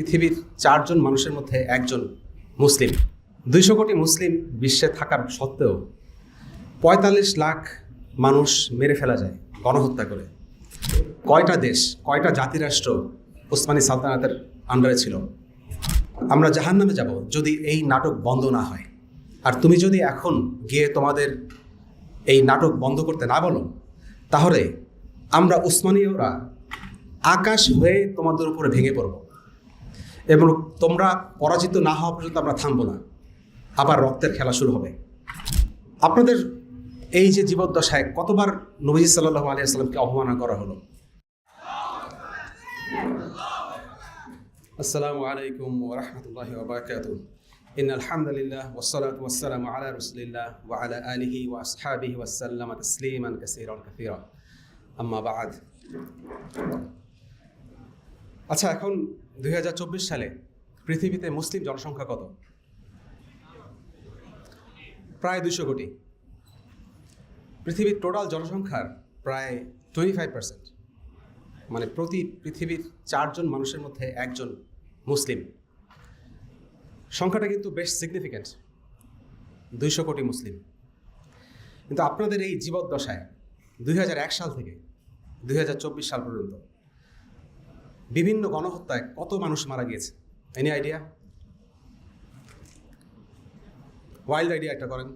পৃথিবীর চারজন মানুষের মধ্যে একজন মুসলিম। দুইশো কোটি মুসলিম বিশ্বে থাকার সত্ত্বেও পঁয়তাল্লিশ লাখ মানুষ মেরে ফেলা যায় গণহত্যা করে। কয়টা দেশ, কয়টা জাতিরাষ্ট্র ওসমানী সালতানাতের আন্ডারে ছিল? আমরা জাহান নামে যাব যদি এই নাটক বন্ধ না হয়। আর তুমি যদি এখন গিয়ে তোমাদের এই নাটক বন্ধ করতে না বলো, তাহলে আমরা উসমানীয়রা আকাশ হয়ে তোমাদের উপরে ভেঙে পড়ব। এবং তোমরা পরাজিত না হওয়া পর্যন্ত আমরা থামবো না। আবার রক্তের খেলা শুরু হবে। আপনাদের এই যে জীবদ্দশায় কতবার নবীজ সাল্লাহ আলিয়াকে অবমাননা করা হলো? আসসালামু আলাইকুম ওরহমতুল্লাহি ওবরাকাত ইন আলহামদুলিল্লাহ ওসলাত ওয়াসসালামু আলা রসুলিল্লাহ ওয়া আলা আলিহি ওয়া আসহাবিহি ওয়াসাল্লাম তাসলিমান কাসীরান কাসীরা। আম্মা বাদ। আচ্ছা এখন দুই হাজার চব্বিশ সালে পৃথিবীতে মুসলিম জনসংখ্যা কত? প্রায় দুশো কোটি। পৃথিবীর টোটাল জনসংখ্যার প্রায় টোয়েন্টি ফাইভ পার্সেন্ট মানে প্রতি পৃথিবীর চারজন মানুষের মধ্যে একজন মুসলিম। সংখ্যাটা কিন্তু বেশ সিগনিফিক্যান্ট দুইশো কোটি মুসলিম। কিন্তু আপনাদের এই জীবদ্দশায় দুই হাজার এক সাল থেকে দুই হাজার চব্বিশ সাল পর্যন্ত বিভিন্ন গণহত্যায় কত মানুষ মারা গিয়েছে? এনি আইডিয়া ওয়াইল্ড আইডিয়া একটা করেন।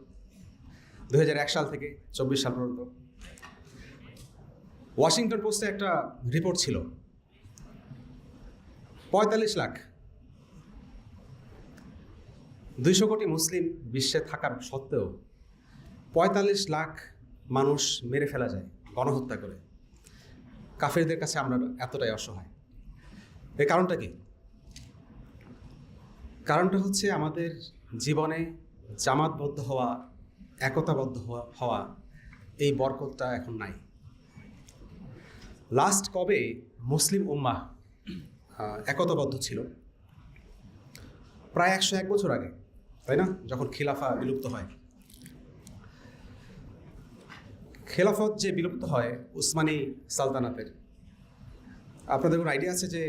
দু হাজার এক সাল থেকে চব্বিশ সাল পর্যন্ত। ওয়াশিংটন পোস্টে একটা রিপোর্ট ছিল। পঁয়তাল্লিশ লাখ। দুইশো কোটি মুসলিম বিশ্বে থাকার সত্ত্বেও পঁয়তাল্লিশ লাখ মানুষ মেরে ফেলা যায় গণহত্যা করে। কাফেরদের কাছে আমরা এতটাই অসহায়। এর কারণটা কি? কারণটা হচ্ছে আমাদের জীবনে জামাতবদ্ধ হওয়া, একতাবদ্ধ হওয়া এই বরকতটা এখন নাই। লাস্ট কবে মুসলিম উম্মাহ একতাবদ্ধ ছিল? প্রায় একশো এক বছর আগে, তাই না? যখন খিলাফা বিলুপ্ত হয়। খেলাফত যে বিলুপ্ত হয়, উসমানী সালতানাতের। আপনাদের কোনো আইডিয়া আছে যে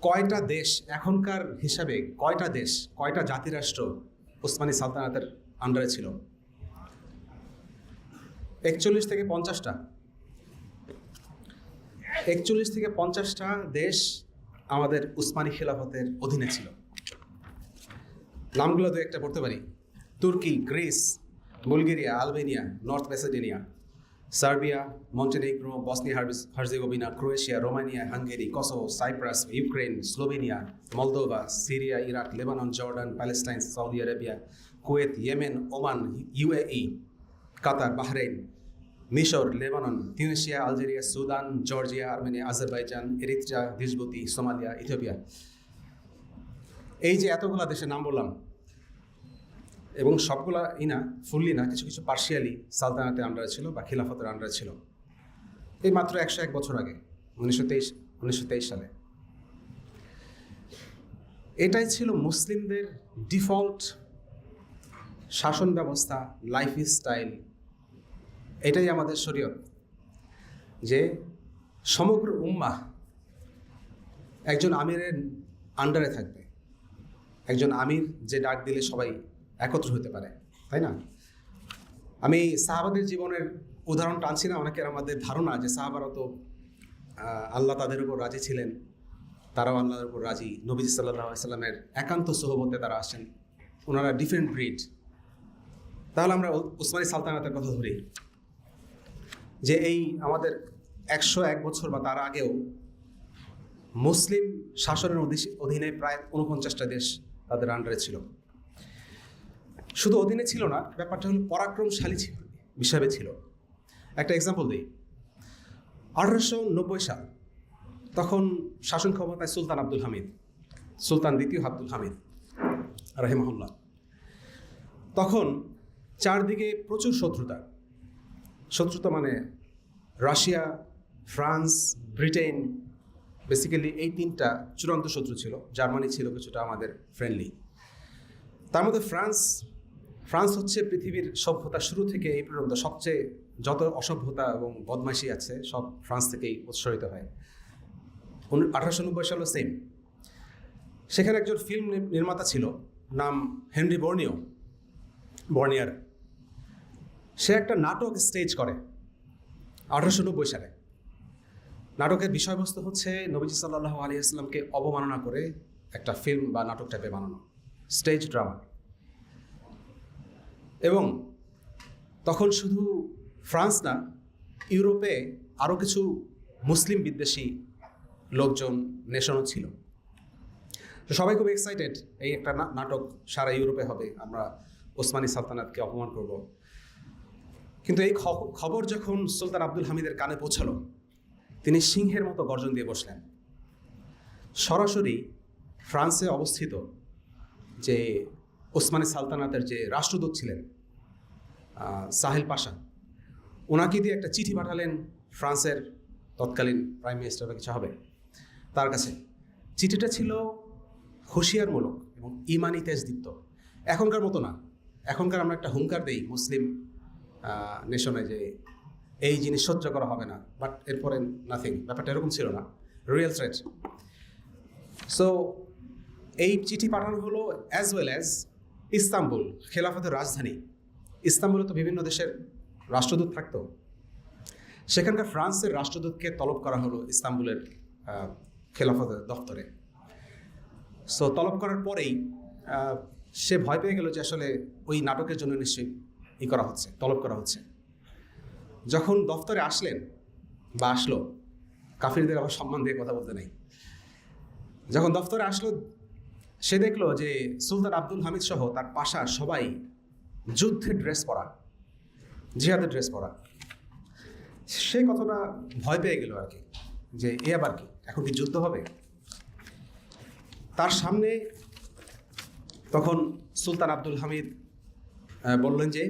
কয়টা দেশ এখনকার হিসাবে কয়টা দেশ, কয়টা জাতিরাষ্ট্র উসমানী সালতানাতের আন্ডারে ছিল? একচল্লিশ থেকে পঞ্চাশটা। একচল্লিশ থেকে পঞ্চাশটা দেশ আমাদের উসমানী খেলাফতের অধীনে ছিল। নামগুলো দু একটা পড়তে পারি। তুর্কি, Greece, Bulgaria, Albania, North Macedonia. Serbia Montenegro হার্বিস Herzegovina Croatia Romania Hungary Kosovo Cyprus Ukraine Slovenia Moldova Syria Iraq Lebanon Jordan Palestine Saudi Arabia Kuwait Yemen Oman UAE Qatar Bahrain মিশর Lebanon Tunisia Algeria Sudan Georgia Armenia Azerbaijan Eritrea Djibouti Somalia Ethiopia এই যে এতগুলা দেশের নাম বললাম এবং সবগুলা ই না, ফুললি না, কিছু কিছু পার্শিয়ালি সালতানাতের আন্ডারে ছিল বা খিলাফতের আন্ডারে ছিল। এই মাত্র একশো এক বছর আগে, উনিশশো তেইশ উনিশশো তেইশ সালে। এটাই ছিল মুসলিমদের ডিফল্ট শাসন ব্যবস্থা লাইফ স্টাইল এটাই আমাদের শরীয়ত, যে সমগ্র উম্মাহ একজন আমিরের আন্ডারে থাকবে। একজন আমির যে ডাক দিলে সবাই একত্র হতে পারে, তাই না? আমি সাহাবাদের জীবনের উদাহরণ টানছি না, অনেকের আমাদের ধারণা যে সাহাবারা তো আল্লাহ তাদের উপর রাজি ছিলেন, তারাও আল্লাহর উপর রাজি। নবীজ সাল্লাহ সাল্লামের একান্ত সহবতে তারা আসেন ওনারা ডিফারেন্ট ব্রিড তাহলে আমরা উসমানী সালতানাতের কথা ধরি, যে এই আমাদের একশো এক বছর বা তার আগেও মুসলিম শাসনের অধি- অধীনে প্রায় উনপঞ্চাশটা দেশ তাদের আন্ডারে ছিল। শুধু অধীনে ছিল না, ব্যাপারটা হলো পরাক্রমশালী ছিল, হিসাবে ছিল। একটা এক্সাম্পল দিই। আঠারোশো নব্বই সাল, তখন শাসন ক্ষমতায় সুলতান আব্দুল হামিদ, সুলতান দ্বিতীয় আব্দুল হামিদ রাহিমহল্লা তখন চারদিকে প্রচুর শত্রুতা। শত্রুতা মানে রাশিয়া, ফ্রান্স, ব্রিটেন বেসিক্যালি এই তিনটা চূড়ান্ত শত্রু ছিল। জার্মানি ছিল কিছুটা আমাদের ফ্রেন্ডলি তার মধ্যে ফ্রান্স ফ্রান্স হচ্ছে পৃথিবীর সভ্যতা শুরু থেকে এই পর্যন্ত সবচেয়ে যত অসভ্যতা এবং বদমাইশি আছে, সব ফ্রান্স থেকেই উৎসরিত হয়। আঠারোশো নব্বই সালও সেম। সেখানে একজন ফিল্ম নির্মাতা ছিল, নাম হেনরি বর্নিও, বর্নিয়ার। সে একটা নাটক স্টেজ করে আঠারোশো নব্বই সালে। নাটকের বিষয়বস্তু হচ্ছে নবীজি সাল্লাহ আলী আসলামকে অবমাননা করে একটা ফিল্ম বা নাটক টাইপে বানানো স্টেজ ড্রামা এবং তখন শুধু ফ্রান্স না, ইউরোপে আরও কিছু মুসলিম বিদ্বেষী লোকজন নেশনও ছিল। তো সবাই খুব এক্সাইটেড এই একটা নাটক সারা ইউরোপে হবে। আমরা ওসমানী সালতানাতকে অপমান করব। কিন্তু এই খবর যখন সুলতান আব্দুল হামিদের কানে পৌঁছালো, তিনি সিংহের মতো গর্জন দিয়ে বসলেন। সরাসরি ফ্রান্সে অবস্থিত যে ওসমানী সালতানাতের যে রাষ্ট্রদূত ছিলেন সাহেল পাশা, ওনাকে দিয়ে একটা চিঠি পাঠালেন ফ্রান্সের তৎকালীন প্রাইম মিনিস্টার বা কিছু হবে তার কাছে। চিঠিটা ছিল হুঁশিয়ারমূলক এবং ইমানি তেজদীপ্ত। এখনকার মতো না। এখনকার আমরা একটা হুঙ্কার দেই মুসলিম নেশনে যে এই জিনিস সহ্য করা হবে না, বাট এরপরে নাথিং ব্যাপারটা এরকম ছিল না। রিয়েল থ্রেট সো এই চিঠি পাঠানো হলো অ্যাজ ওয়েল অ্যাজ ইস্তাম্বুল, খেলাফতের রাজধানী। ইস্তাম্বুলে তো বিভিন্ন দেশের রাষ্ট্রদূত থাকতো। সেখানকার ফ্রান্সের রাষ্ট্রদূতকে তলব করা হলো ইস্তাম্বুলের খেলাফতের দপ্তরে সো, তলব করার পরেই সে ভয় পেয়ে গেল যে আসলে ওই নাটকের জন্য নিশ্চয়ই ই করা হচ্ছে, তলব করা হচ্ছে। যখন দফতরে আসলেন বা আসলো, কাফিরদের আবার সম্মান দিয়ে কথা বলতে নেই। যখন দফতরে আসলো সে দেখল যে সুলতান আব্দুল হামিদ সহ তার পাশা সবাই যুদ্ধের ড্রেস পরা জিহাদের ড্রেস পরা। সে কতটা ভয় পেয়ে গেল আর কি, যে এ আবার কি? এখন কি যুদ্ধ হবে? তার সামনে তখন সুলতান আব্দুল হামিদ বললেন যে,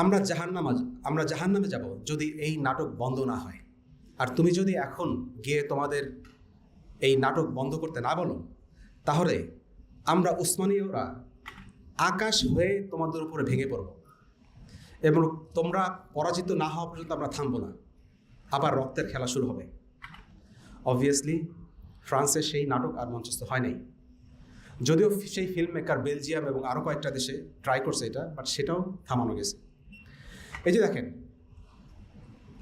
আমরা জাহান্নামা, আমরা জাহান্নামে যাব যদি এই নাটক বন্ধ না হয়। আর তুমি যদি এখন গিয়ে তোমাদের এই নাটক বন্ধ করতে না বলো তাহলে আমরা উসমানীয়রা আকাশ হয়ে তোমাদের উপরে ভেঙে পড়ব। এবং তোমরা পরাজিত না হওয়া পর্যন্ত আমরা থামবো না। আবার রক্তের খেলা শুরু হবে। অবভিয়াসলি ফ্রান্সে সেই নাটক আর মঞ্চস্থ হয় নাই। যদিও সেই ফিল্ম মেকার বেলজিয়াম এবং আরও কয়েকটা দেশে ট্রাই করছে এটা বাট সেটাও থামানো গেছে। এই যে দেখেন,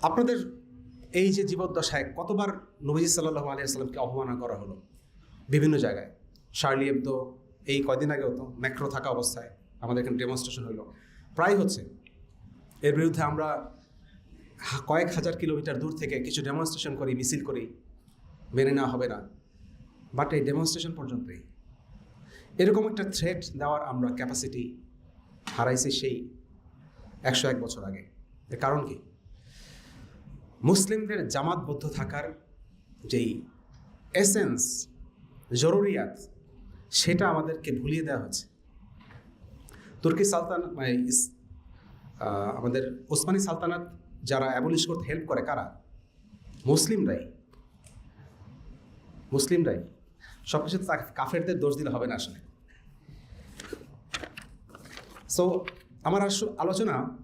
আপনাদের এই যে জীবদ্দশায় কতবার নবীজি সাল্লাহ আলী আসসালামকে অপমাননা করা হলো বিভিন্ন জায়গায়। শার্লি এবদো এই কয়দিন আগেও তো ম্যাক্রো থাকা অবস্থায় আমাদের এখানে ডেমনস্ট্রেশন হলো প্রায় হচ্ছে, এর বিরুদ্ধে আমরা কয়েক হাজার কিলোমিটার দূর থেকে কিছু ডেমনস্ট্রেশন করি, মিছিল করি, মেনে নেওয়া হবে না। বাট এই ডেমনস্ট্রেশন পর্যন্তই। এরকম একটা থ্রেট দেওয়ার আমরা ক্যাপাসিটি হারাইছি সেই একশো এক বছর আগে। এর কারণ কি? মুসলিমদের জামাতবদ্ধ থাকার যেই এসেন্স জরুরিয়াত সেটা আমাদেরকে ভুলিয়ে দেওয়া হয়েছে। তুর্কি সালতান মানে আমাদের ওসমানী সালতানাত যারা অ্যাবলিশ করতে হেল্প করে কারা? মুসলিমরাই। মুসলিমরাই। সব কিছু কাফেরদের দোষ দিলে হবে না আসলে। সো আমার আলোচনা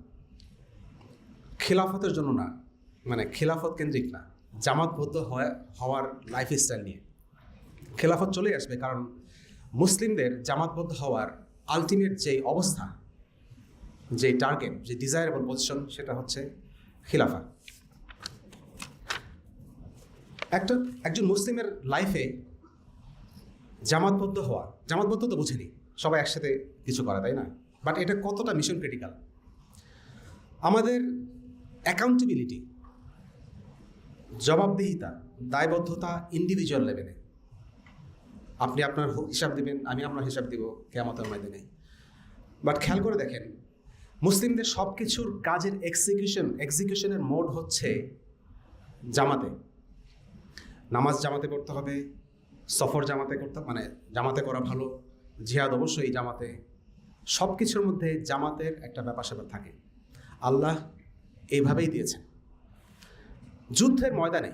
খেলাফতের জন্য না মানে খেলাফত কেন্দ্রিক না জামাতবদ্ধ হওয়া- হওয়ার লাইফ স্টাইল নিয়ে। খেলাফত চলে আসবে কারণ মুসলিমদের জামাতবদ্ধ হওয়ার আলটিমেট যে অবস্থা যে টার্গেট যে ডিজায়ারেবল পজিশন সেটা হচ্ছে খিলাফা। একটা, একজন মুসলিমের লাইফে জামাতবদ্ধ হওয়া, জামাতবদ্ধ তো বুঝেনি, সবাই একসাথে কিছু করা, তাই না? বাট এটা কতটা মিশন ক্রিটিক্যাল আমাদের অ্যাকাউন্টেবিলিটি জবাবদিহিতা, দায়বদ্ধতা ইন্ডিভিজুয়াল লেভেলে আপনি আপনার হিসাব দিবেন, আমি আপনার হিসাব দিব কেয়ামতের ময়দানে। বাট খেয়াল করে দেখেন, মুসলিমদের সব কিছুর কাজের এক্সিকিউশন এক্সিকিউশনের মোড হচ্ছে জামাতে। নামাজ জামাতে করতে হবে, সফর জামাতে করতে মানে জামাতে করা ভালো, জিহাদ অবশ্যই জামাতে। সব কিছুর মধ্যে জামাতের একটা ব্যাপার স্যাপার থাকে। আল্লাহ এইভাবেই দিয়েছেন। যুদ্ধের ময়দানে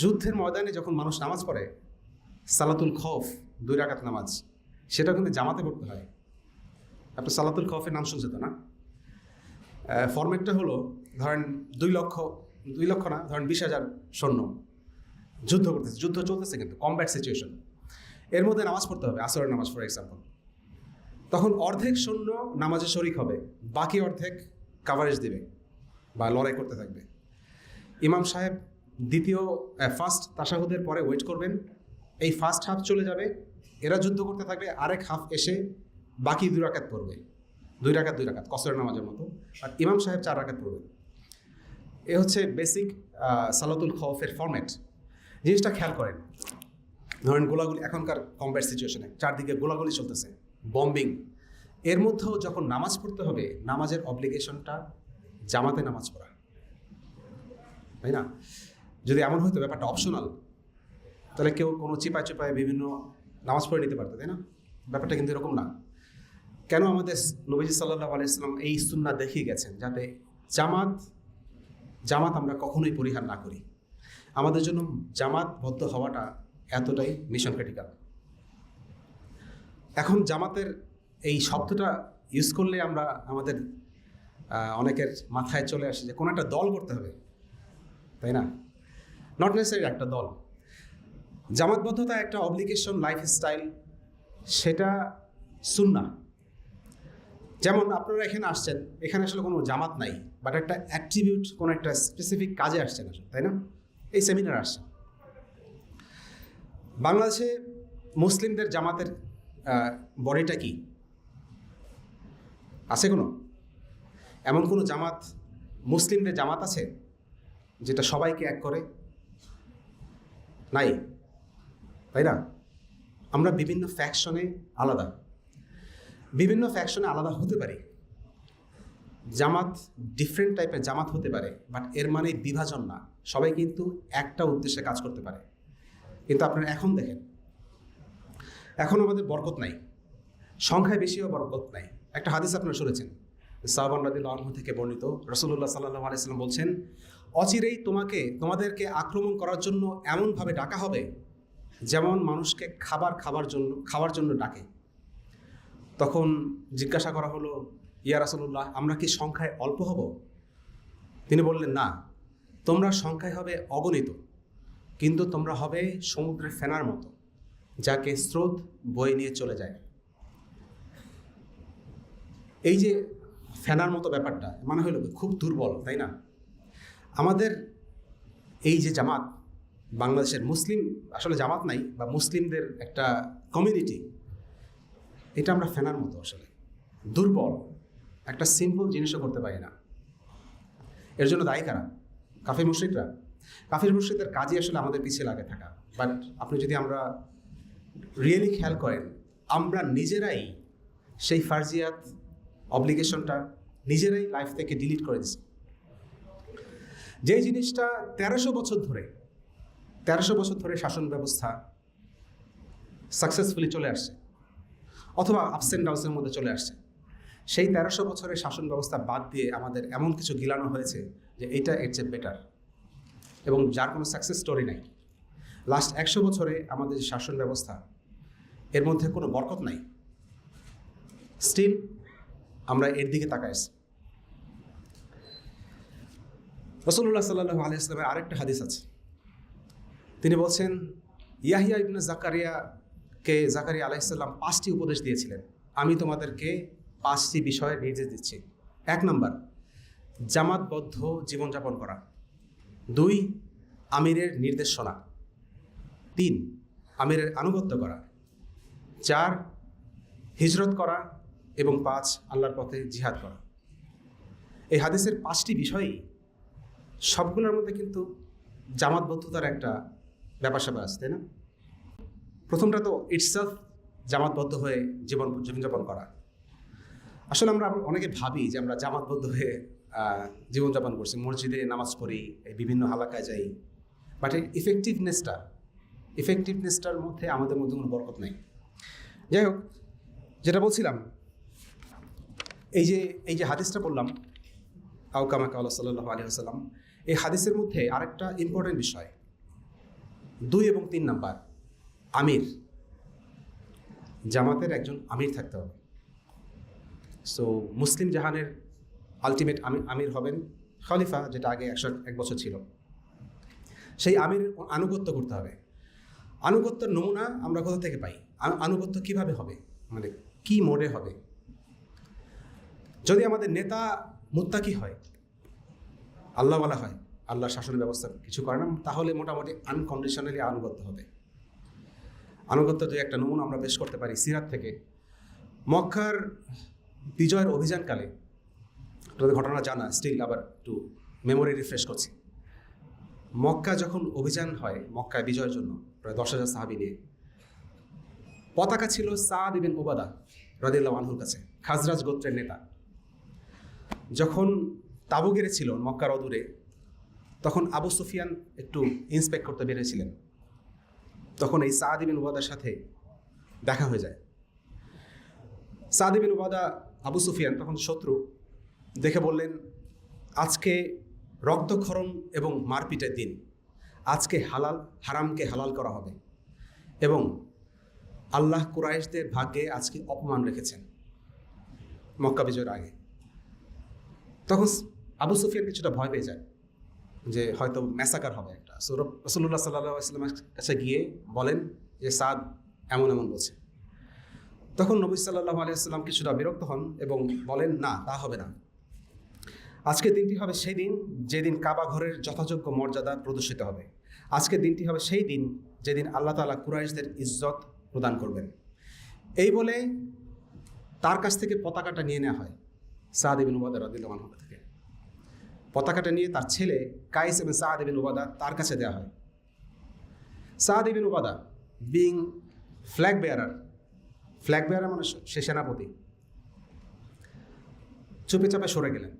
যুদ্ধের ময়দানে যখন মানুষ নামাজ পড়ে সালাতুল খফ, দুই রাকাত নামাজ সেটা কিন্তু জামাতে পড়তে হয়। আপনি সালাতুল খফের নাম শুনছে তো না? ফরম্যাটটা হলো, ধরেন দুই লক্ষ দুই লক্ষ না, ধরেন বিশ হাজার সৈন্য যুদ্ধ করতেছে। যুদ্ধ চলতেছে কিন্তু কমব্যাট সিচুয়েশন এর মধ্যে নামাজ পড়তে হবে, আসরের নামাজ ফর এক্সাম্পল তখন অর্ধেক সৈন্য নামাজে শরিক হবে, বাকি অর্ধেক কাভারেজ দিবে বা লড়াই করতে থাকবে। ইমাম সাহেব দ্বিতীয় ফার্স্ট তাসাহুদের পরে ওয়েট করবেন। এই ফার্স্ট হাফ চলে যাবে, এরা যুদ্ধ করতে থাকবে আরেক হাফ এসে বাকি দুই রাকাত পড়বে। দুই রাকাত দুই রাকাত, কসরের নামাজের মতো। আর ইমাম সাহেব চার রাকাত পড়বে। এ হচ্ছে বেসিক সালাতুল খৌফের ফরম্যাট জিনিসটা খেয়াল করেন। ধরেন গোলাগুলি, এখনকার কম্ব্যাট সিচুয়েশনে চারদিকে গোলাগুলি চলতেছে বম্বিং এর মধ্যেও যখন নামাজ পড়তে হবে, নামাজের অব্লিগেশনটা জামাতে নামাজ পড়া। তাই না? যদি এমন হয়তো ব্যাপারটা অপশনাল তাহলে কেউ কোনো চিপায় চিপায় বিভিন্ন নামাজ পড়ে নিতে পারতো, তাই না? ব্যাপারটা কিন্তু এরকম না। কেন আমাদের নবীজি সাল্লাহ আলাইসাল্লাম এই সুন্না দেখিয়ে গেছেন? যাতে জামাত জামাত আমরা কখনোই পরিহার না করি। আমাদের জন্য জামাতবদ্ধ হওয়াটা এতটাই মিশন ক্রিটিক্যাল এখন জামাতের এই শব্দটা ইউজ করলে আমরা আমাদের অনেকের মাথায় চলে আসে যে কোনো একটা দল করতে হবে, তাই না? নট নেসেসারি একটা দল। জামাতবদ্ধতা একটা অব্লিগেশন লাইফ স্টাইল সেটা সুন্না যেমন আপনারা এখানে আসছেন, এখানে আসলে কোনো জামাত নাই বাট একটা অ্যাক্টিভিউট কোনো একটা স্পেসিফিক কাজে আসছেন আসলে, তাই না? এই সেমিনার আসছেন বাংলাদেশে মুসলিমদের জামাতের বডিটা কি? আছে কোনো? এমন কোনো জামাত, মুসলিমদের জামাত আছে, যেটা সবাইকে এক করে? নাই। তাই না? আমরা বিভিন্ন ফ্যাকশনে আলাদা। বিভিন্ন ফ্যাকশনে আলাদা হতে পারি। জামাত ডিফারেন্ট টাইপের জামাত হতে পারে বাট এর মানে বিভাজন না। সবাই কিন্তু একটা উদ্দেশ্যে কাজ করতে পারে। কিন্তু আপনারা এখন দেখেন, এখন আমাদের বরকত নাই। সংখ্যায় বেশিও বরকত নাই। একটা হাদিস আপনারা শুনেছেন, সাহবান রাদিল আলম থেকে বর্ণিত। রসুল্লাহ সাল্লাহ আলাইসাল্লাম বলছেন, অচিরেই তোমাকে, তোমাদেরকে আক্রমণ করার জন্য এমনভাবে ডাকা হবে যেমন মানুষকে খাবার খাবার জন্য, খাওয়ার জন্য ডাকে। তখন জিজ্ঞাসা করা হলো, ইয়া রাসুল্লাহ আমরা কি সংখ্যায় অল্প হব? তিনি বললেন, না, তোমরা সংখ্যায় হবে অগণিত, কিন্তু তোমরা হবে সমুদ্রের ফেনার মতো, যাকে স্রোত বয়ে নিয়ে চলে যায়। এই যে ফেনার মতো ব্যাপারটা মানে হলো খুব দুর্বল, তাই না? আমাদের এই যে জামাত বাংলাদেশের মুসলিম, আসলে জামাত নাই, বা মুসলিমদের একটা কমিউনিটি এটা আমরা ফেনার মতো আসলে। দুর্বল, একটা সিম্পল জিনিসও করতে পারি না। এর জন্য দায়ী কারা? কাফির মুশ্রিকরা। কাফির মুশ্রিকদের কাজই আসলে আমাদের পিছিয়ে লাগে থাকা। বাট আপনি যদি আমরা রিয়েলি খেয়াল করেন, আমরা নিজেরাই সেই ফার্জিয়াত অব্লিগেশনটা নিজেরাই লাইফ থেকে ডিলিট করে দিচ্ছি যেই জিনিসটা তেরোশো বছর ধরে তেরোশো বছর ধরে শাসন ব্যবস্থা সাকসেসফুলি চলে আসছে, অথবা আপস অ্যান্ড ডাউন্সের মধ্যে চলে আসছে। সেই তেরোশো বছরের শাসন ব্যবস্থা বাদ দিয়ে আমাদের এমন কিছু গিলানো হয়েছে যে এটা এর চেয়ে বেটার এবং যার কোনো সাকসেস স্টোরি নাই। লাস্ট একশো বছরে আমাদের যে শাসন ব্যবস্থা, এর মধ্যে কোনো বরকত নাই। স্টিল আমরা এর দিকে তাকাইছি রসুল্লাহ সাল্লাহ আলি ইসলামের আরেকটা হাদিস আছে। তিনি বলছেন, ইয়াহিয়া ইবনে জাকারিয়াকে জাকারিয়া আলাইসাল্লাম পাঁচটি উপদেশ দিয়েছিলেন। আমি তোমাদেরকে পাঁচটি বিষয়ে নির্দেশ দিচ্ছি। এক নম্বর, জামাতবদ্ধ জীবনযাপন করা। দুই, আমিরের নির্দেশনা তিন, আমিরের আনুগত্য করা। চার, হিজরত করা এবং পাঁচ, আল্লাহর পথে জিহাদ করা। এই হাদিসের পাঁচটি বিষয়ই সবগুলোর মধ্যে কিন্তু জামাতবদ্ধতার একটা ব্যাপার স্যাপার আছে, তাই না? প্রথমটা তো ইটসেলফ জামাতবদ্ধ হয়ে জীবন জীবনযাপন করা। আসলে আমরা অনেকে ভাবি যে আমরা জামাতবদ্ধ হয়ে জীবনযাপন করছি। মসজিদে নামাজ পড়ি, এই বিভিন্ন হালাকায় যাই। বাট ইফেক্টিভনেসটা ইফেক্টিভনেসটার মধ্যে আমাদের মধ্যে কোনো বরকত নেই। যাই হোক, যেটা বলছিলাম, এই যে এই যে হাদিসটা বললাম আউকামা কাউলা সাল্লাহ আলী এই হাদিসের মধ্যে আরেকটা ইম্পর্টেন্ট বিষয়। দুই এবং তিন নাম্বার, আমির। জামাতের একজন আমির থাকতে হবে। সো মুসলিম জাহানের আলটিমেট আমির আমির হবেন খলিফা, যেটা আগে একশো, এক বছর ছিল। সেই আমির আনুগত্য করতে হবে। আনুগত্যের নমুনা আমরা কোথা থেকে পাই? আনুগত্য কীভাবে হবে? মানে কি মোডে হবে? যদি আমাদের নেতা মুত্তাকি হয়, আল্লাহওয়ালা হয় আল্লাহ শাসন ব্যবস্থা কিছু করে না, তাহলে মোটামুটি আনকন্ডিশনালি আনুগত্য হবে। আনুগত্য দুই একটা নমুনা আমরা পেশ করতে পারি সিরাত থেকে। মক্কার বিজয়ের অভিযানকালে আপনাদের ঘটনা জানা স্টিল আবার একটু মেমোরি রিফ্রেশ করছি। মক্কা যখন অভিযান হয়, মক্কায় বিজয়ের জন্য, প্রায় দশ হাজার সাহাবি নিয়ে, পতাকা ছিল সাদ ইবিন ওবাদা রদিল্লাহ আনহুর কাছে, খাজরাজ গোত্রের নেতা। যখন তাবু গেড়েছিল মক্কার অদূরে তখন আবু সুফিয়ান একটু ইন্সপেক্ট করতে বেরিয়েছিলেন। তখন এই সাদ ইবিন ওবাদার সাথে দেখা হয়ে যায়। সাদ ইবিন ওবাদা আবু সুফিয়ান তখন শত্রু, দেখে বললেন, আজকে রক্তক্ষরণ এবং মারপিটের দিন। আজকে হালাল, হারামকে হালাল করা হবে। এবং আল্লাহ কুরাইশদের ভাগ্যে আজকে অপমান রেখেছেন। মক্কা বিজয়ের আগে। তখন আবু সুফিয়ান কিছুটা ভয় পেয়ে যায়। যে হয়তো ম্যাসাকার হবে একটা। রসুল্লাহ সাল্লাহ ইসলামের কাছে গিয়ে বলেন যে, সাদ এমন এমন বলছে। তখন নবী সাল্লাহ আলিয়াল্লাম কিছুটা বিরক্ত হন এবং বলেন, না, তা হবে না। আজকের দিনটি হবে সেই দিন যেদিন কাবা ঘরের যথাযোগ্য মর্যাদা প্রদর্শিত হবে। আজকের দিনটি হবে সেই দিন যেদিন আল্লাহ তালা কুরাইশদের ইজ্জত প্রদান করবেন। এই বলে তার কাছ থেকে পতাকাটা নিয়ে নেওয়া হয় সাদ ইবিন উবাদা রদিল্লাহ থেকে। পতাকাটা নিয়ে তার ছেলে কাইস এবং সাদ ইবিন উবাদা তার কাছে দেওয়া হয়। Saad ibn Ubada being flag bearer flag bearer মানে সে সেনাপতি। চুপে চাপে সরে গেলেন।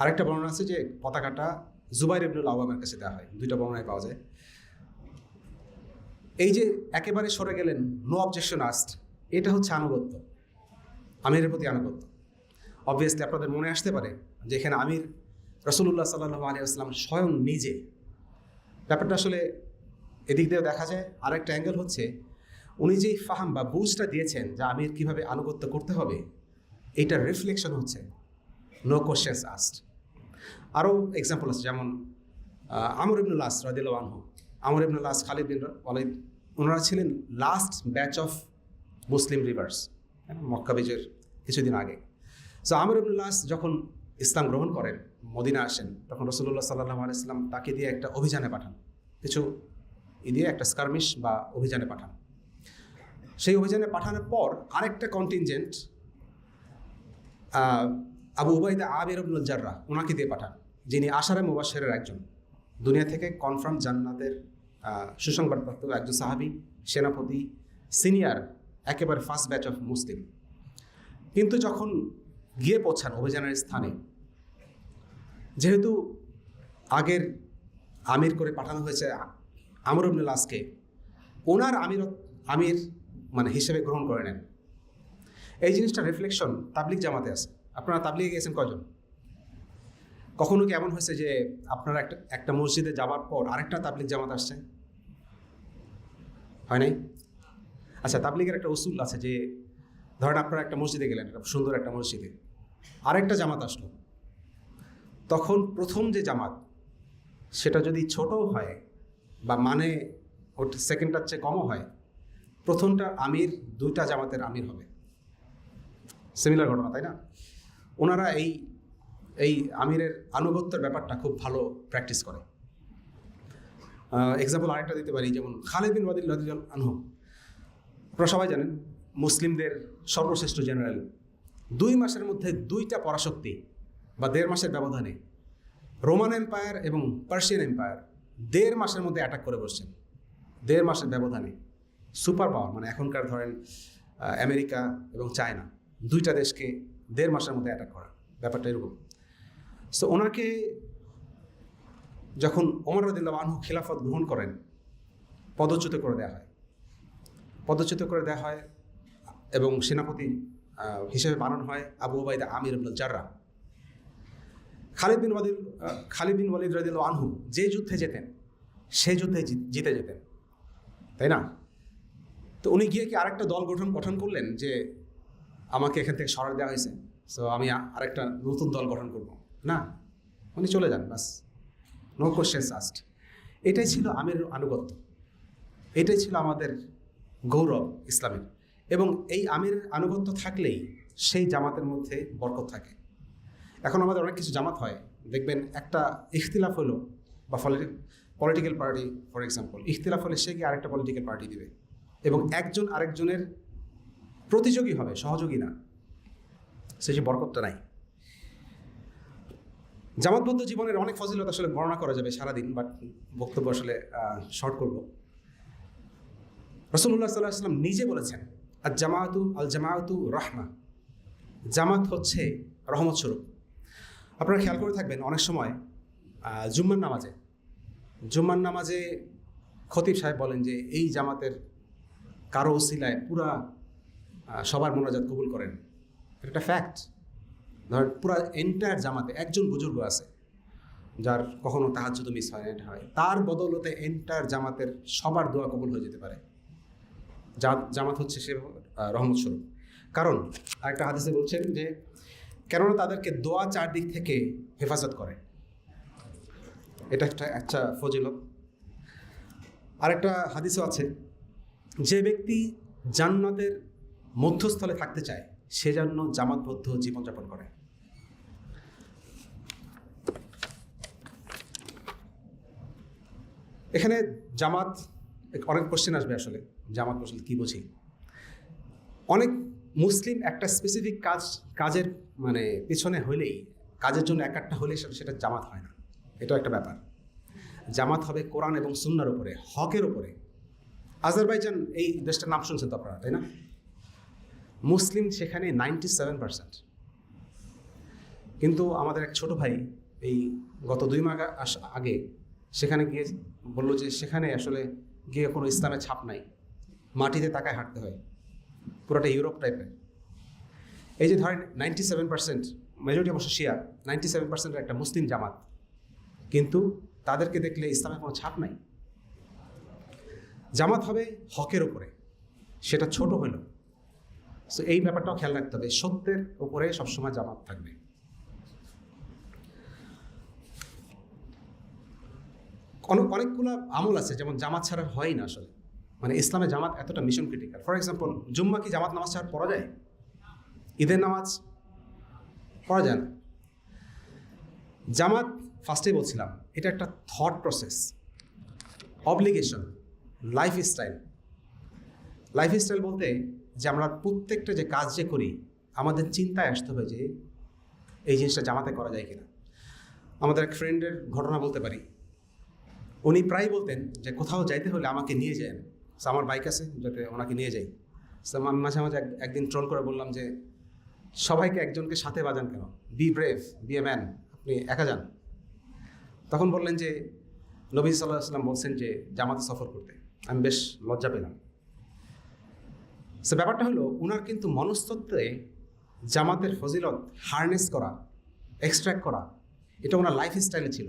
আরেকটা বর্ণনা আছে যে পতাকাটা জুবাইর ইবনুল আওয়ামের কাছে দেওয়া হয়। দুইটা বর্ণনায় পাওয়া যায়। এই যে একেবারে সরে গেলেন নো অবজেকশন আস্ট এটা হচ্ছে আনুগত্য। আমিরের প্রতি আনুগত্য। অবভিয়াসলি আপনাদের মনে আসতে পারে যে এখানে আমির রসুল্লাহ সাল্লাহ আলী আসলাম স্বয়ং নিজে। ব্যাপারটা আসলে এদিক দিয়েও দেখা যায়, আরেকটা অ্যাঙ্গেল হচ্ছে উনি যেই ফাহাম বা বুঝটা দিয়েছেন যে আমির কীভাবে আনুগত্য করতে হবে এইটার রিফ্লেকশন হচ্ছে নো কোশ্চেন্স আস্ট আরও এক্সাম্পল আছে, যেমন আমর ইবনুল লাস রাদিল আনহু। আমর ইবনুল লাস খালিদ বিন ওয়ালিদ, ওনারা ছিলেন last batch of Muslim reverts Mecca বিজয়ের কিছুদিন আগে। সো আমর ইবনুল লাস যখন ইসলাম গ্রহণ করেন মদিনা আসেন, তখন রসুল্লাহ সাল্লাহ আলাইসলাম তাকে দিয়ে একটা অভিযানে পাঠান। কিছু ই দিয়ে একটা স্কারমিশ বা অভিযানে পাঠান। সেই অভিযানে পাঠানোর পর আরেকটা কন্টিনজেন্ট আবু উবাইদা আবির আবনুল জাররা ওনাকে দিয়ে পাঠান, যিনি আশারে মুবাসের একজন। দুনিয়া থেকে কনফার্ম জান্নাতের সুসংবাদপ্রাপ্ত একজন সাহাবি, সেনাপতি সিনিয়র একেবারে ফার্স্ট ব্যাচ অফ মুসলিম কিন্তু যখন গিয়ে পৌঁছান অভিযানের স্থানে যেহেতু আগের আমির করে পাঠানো হয়েছে আমর ইবনুল আসকে ওনার আমির আমির মানে হিসেবে গ্রহণ করে নেন। এই জিনিসটা রিফ্লেকশন তাবলিক জামাতে আছে। আপনারা তাবলিগে গেছেন কজন কখনো কি এমন হয়েছে যে আপনারা একটা একটা মসজিদে যাওয়ার পর আরেকটা তাবলিক জামাত আসছে? হয় নাই? আচ্ছা তাবলিগের একটা উসুল আছে যে, ধরেন আপনারা একটা মসজিদে গেলেন, একটা সুন্দর একটা মসজিদে, আরেকটা জামাত আসলো। তখন প্রথম যে জামাত, সেটা যদি ছোটও হয় বা মানে ওর সেকেন্ডটার চেয়ে কমও হয়, প্রথমটা আমির, দুইটা জামাতের আমির হবে। সিমিলার ঘটনা, তাই না? ওনারা এই এই আমিরের আনুগত্যের ব্যাপারটা খুব ভালো প্র্যাকটিস করে। এক্সাম্পল আরেকটা দিতে পারি, যেমন খালেদ বিন ওয়াদিল আনহু। আপনারা সবাই জানেন, মুসলিমদের সর্বশ্রেষ্ঠ জেনারেল দুই মাসের মধ্যে দুইটা পরাশক্তি বা দেড় মাসের ব্যবধানে। রোমান এম্পায়ার এবং পার্সিয়ান এম্পায়ার দেড় মাসের মধ্যে অ্যাটাক করে বসছেন। দেড় মাসের ব্যবধানে। সুপার পাওয়ার মানে এখনকার ধরেন আমেরিকা এবং চায়না, দুইটা দেশকে দেড় মাসের মধ্যে অ্যাটাক করা। ব্যাপারটা এরকম। সো ওনাকে যখন ওমর রদুল্লাহ আনহু খিলাফত গ্রহণ করেন, পদচ্যুত করে দেওয়া হয়। পদচ্যুত করে দেওয়া হয় এবং সেনাপতি হিসেবে বানানো হয় আবু ওবায়দা আমির আব্দুল জাররা খালিদ বিন ওয়াদিল খালিদ বিন ওয়ালিদ রাদিল আনহু যে যুদ্ধে যেতেন, সে যুদ্ধে জিতে যেতেন। তাই না? তো উনি গিয়ে কি আরেকটা দল গঠন গঠন করলেন যে আমাকে এখান থেকে সরার দেওয়া হয়েছে? সো আমি আরেকটা নতুন দল গঠন করব। না? উনি চলে যান, বাস। নো কোশ্চেন্স আস্ট এটাই ছিল আমের আনুগত্য। এটাই ছিল আমাদের গৌরব ইসলামের। এবং এই আমের আনুগত্য থাকলেই সেই জামাতের মধ্যে বরকত থাকে। এখন আমাদের অনেক কিছু জামাত হয়। দেখবেন একটা ইখতিলাফ হলো বা পলিটিক্যাল পার্টি ফর এক্সাম্পল ইখতিলাফ হলে সে গিয়ে আরেকটা পলিটিক্যাল পার্টি দিবে? এবং একজন আরেকজনের প্রতিযোগী হবে, সহযোগী না। সে যে বরকতটা নাই। জামাতবদ্ধ জীবনের অনেক ফজিলত আসলে বর্ণনা করা যাবে সারাদিন বাট বক্তব্য আসলে শর্ট করব। রসুল্লাহ সাল্লাহ আসলাম নিজে বলেছেন আর জামায়াতু আল জামায়াতু রহমা। জামাত হচ্ছে রহমত স্বরূপ। আপনারা খেয়াল করে থাকবেন অনেক সময় জুম্মার নামাজে জুম্মার নামাজে খতিব সাহেব বলেন যে এই জামাতের কারও ওসিলায় পুরা সবার মোনাজাত কবুল করেন। একটা ফ্যাক্ট ধর, পুরা এন্টায়ার জামাতে একজন বুজুর্গ আছে, যার কখনো তাহাজ্জুদ মিস হয় এটা হয়। তার বদৌলতে এন্টায়ার জামাতের সবার দোয়া কবুল হয়ে যেতে পারে। জামাত হচ্ছে সে রহমত স্বরূপ। কারণ, আরেকটা হাদিসে বলছেন যে কেননা তাদেরকে দোয়া চারদিক থেকে হেফাজত করে। এটা একটা একটা ফজিলত। আরেকটা হাদিসও আছে, যে ব্যক্তি জান্নাতের মধ্যস্থলে থাকতে চায়, সে জন্য জামাতবদ্ধ জীবনযাপন করে। এখানে জামাত, অনেক কোশ্চেন আসবে আসলে, জামাত আসলে কী বুঝি? অনেক মুসলিম একটা স্পেসিফিক কাজ, কাজের মানে পিছনে হলেই, কাজের জন্য এক একটা হলে সেটা সেটা জামাত হয় না। এটাও একটা ব্যাপার। জামাত হবে কোরআন এবং সুন্নার উপরে, হকের উপরে। আজারবাইজান এই দেশটার নাম শুনছেন তো আপনারা, তাই না? মুসলিম সেখানে নাইনটি সেভেন পার্সেন্ট কিন্তু আমাদের এক ছোট ভাই এই গত দুই মাস আগে সেখানে গিয়ে বলল যে, সেখানে আসলে গিয়ে কোনো ইসলামের ছাপ নাই। মাটিতে তাকায় হাঁটতে হয়। পুরোটা ইউরোপ টাইপের এই যে ধরেন নাইনটি সেভেন পার্সেন্ট মেজরিটি অবশ্য শিয়া নাইনটি সেভেন পার্সেন্টের একটা মুসলিম জামাত। কিন্তু তাদেরকে দেখলে ইসলামের কোনো ছাপ নাই। জামাত হবে হকের উপরে, সেটা ছোট হলো সো এই ব্যাপারটাও খেয়াল রাখতে হবে, সত্যের উপরে সবসময় জামাত থাকবে। অনেক অনেকগুলো আমল আছে, যেমন জামাত ছাড়া হয় না আসলে। মানে ইসলামে জামাত এতটা মিশন ক্রিটিক্যাল ফর এক্সাম্পল জুম্মা কি জামাত নামাজ ছাড়া পড়া যায়? ঈদের নামাজ পড়া যায় না। জামাত ফার্স্টেই বলছিলাম এটা একটা thought process obligation lifestyle বলতে যে আমরা প্রত্যেকটা যে কাজ যে করি আমাদের চিন্তায় আসতে হবে যে এই জিনিসটা জামাতে করা যায় কিনা। আমাদের এক ফ্রেন্ডের ঘটনা বলতে পারি। উনি প্রায় বলতেন যে কোথাও যাইতে হলে আমাকে নিয়ে So, আমার বাইক আছে, যাতে ওনাকে নিয়ে যাই। আমি মাঝে মাঝে একদিন ট্রোল করে বললাম যে, সবাইকে একজনকে সাথে বাজান কেন? Be brave be a man আপনি একা যান। তখন বললেন যে, নবী সাল্লাহ সাল্লাম বলছেন যে, জামাতে সফর করতে। আমি বেশ লজ্জা পেলাম। সে ব্যাপারটা হলো ওনার কিন্তু মনস্তত্ত্বে জামাতের ফজিলত হারনেস করা এক্সট্র্যাক্ট করা, এটা ওনার লাইফ স্টাইলে ছিল।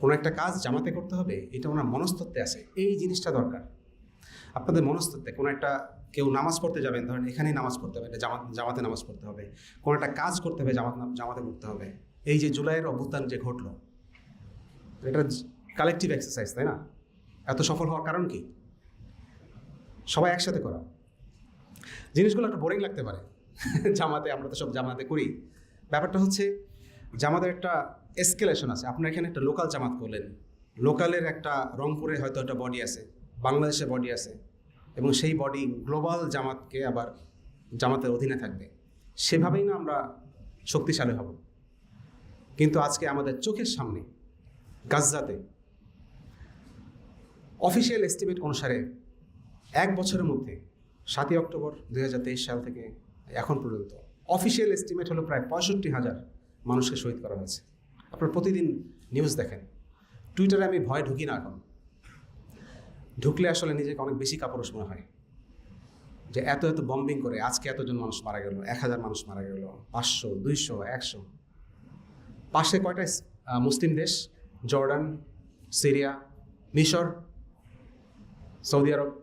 কোনো একটা কাজ জামাতে করতে হবে, এটা ওনার মনস্তত্ত্বে আছে, এই জিনিসটা দরকার। আপনাদের মনস্তত্ত্বে কোনো একটা কেউ নামাজ পড়তে যাবেন, ধরেন এখানেই নামাজ পড়তে হবে, এটা জামাত, জামাতে নামাজ পড়তে হবে, কোনো একটা কাজ করতে হবে জামাত, জামাতে পড়তে হবে, এই যে জুলাইয়ের অভ্যুত্থান যে ঘটলো, এটা কালেকটিভ এক্সারসাইজ তাই না? এত সফল হওয়ার কারণ কি? সবাই একসাথে করা। জিনিসগুলো একটা বোরিং লাগতে পারে। জামাতে আমরা তো সব জামাতে করি। ব্যাপারটা হচ্ছে জামাতের একটা এসকেলেশন আছে। আপনার এখানে একটা লোকাল জামাত করলেন। লোকালের একটা রংপুরে হয়তো একটা বডি আছে বাংলাদেশে বডি আছে এবং সেই বডি গ্লোবাল জামাতকে আবার জামাতের অধীনে থাকবে। সেভাবেই না আমরা শক্তিশালী হব। কিন্তু আজকে আমাদের চোখের সামনে গাজ্জাতে অফিসিয়াল এস্টিমেট অনুসারে এক বছরের মধ্যে সাতই অক্টোবর দু হাজার তেইশ সাল থেকে এখন পর্যন্ত অফিসিয়াল এস্টিমেট হলো প্রায় পঁয়ষট্টি হাজার মানুষকে শহীদ করা হয়েছে। আপনারা প্রতিদিন নিউজ দেখেন। টুইটারে আমি ভয় ঢুকি না এখন। ঢুকলে আসলে নিজেকে অনেক বেশি কাপড়স মনে হয়। যে এত এত বম্বিং করে আজকে এতজন মানুষ মারা গেল, এক হাজার মানুষ মারা গেল, পাঁচশো, দুইশো, একশো। পাশে কয়টা মুসলিম দেশ? জর্ডান, সিরিয়া, মিশর, সৌদি আরব।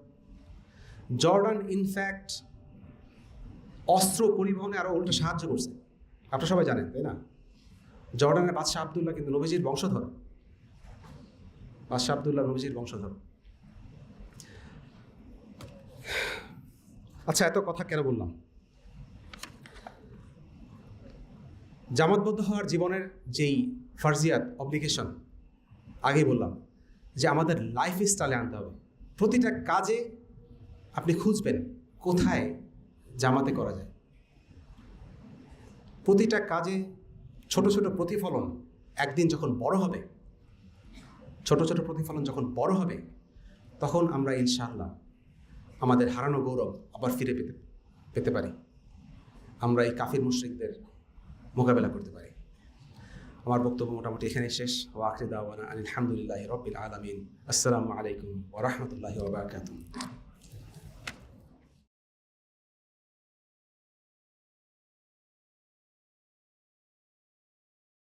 জর্ডান ইনফ্যাক্ট অস্ত্র পরিবহনে আরও উল্টো সাহায্য করছে। আপনারা সবাই জানেন, তাই না? জর্ডানের বাদশাহ আবদুল্লাহ কিন্তু নবীজির বংশধর। বাদশাহ আবদুল্লাহ নবীজির বংশধর। আচ্ছা এত কথা কেন বললাম? জামাতবদ্ধ হওয়ার জীবনের যেই ফার্জিয়াত অব্লিগেশন আগে বললাম যে আমাদের লাইফ স্টাইলে আনতে হবে। প্রতিটা কাজে আপনি খুঁজবেন কোথায় জামাতে করা যায়। প্রতিটা কাজে ছোট ছোট প্রতিফলন একদিন যখন বড় হবে, ছোট ছোট প্রতিফলন যখন বড় হবে, তখন আমরা ইনশাআল্লাহ আমাদের হারানো গৌরব আবার ফিরে পেতে পেতে পারি। আমরা এই কাফির মুশ্রিকদের মোকাবেলা করতে পারি। আমার বক্তব্য মোটামুটি এখানে শেষ। ও আখরি দাওয়ানা আলহামদুলিল্লাহ রবিল আলমিন। আসসালামু আলাইকুম ওরহমতুল্লাহি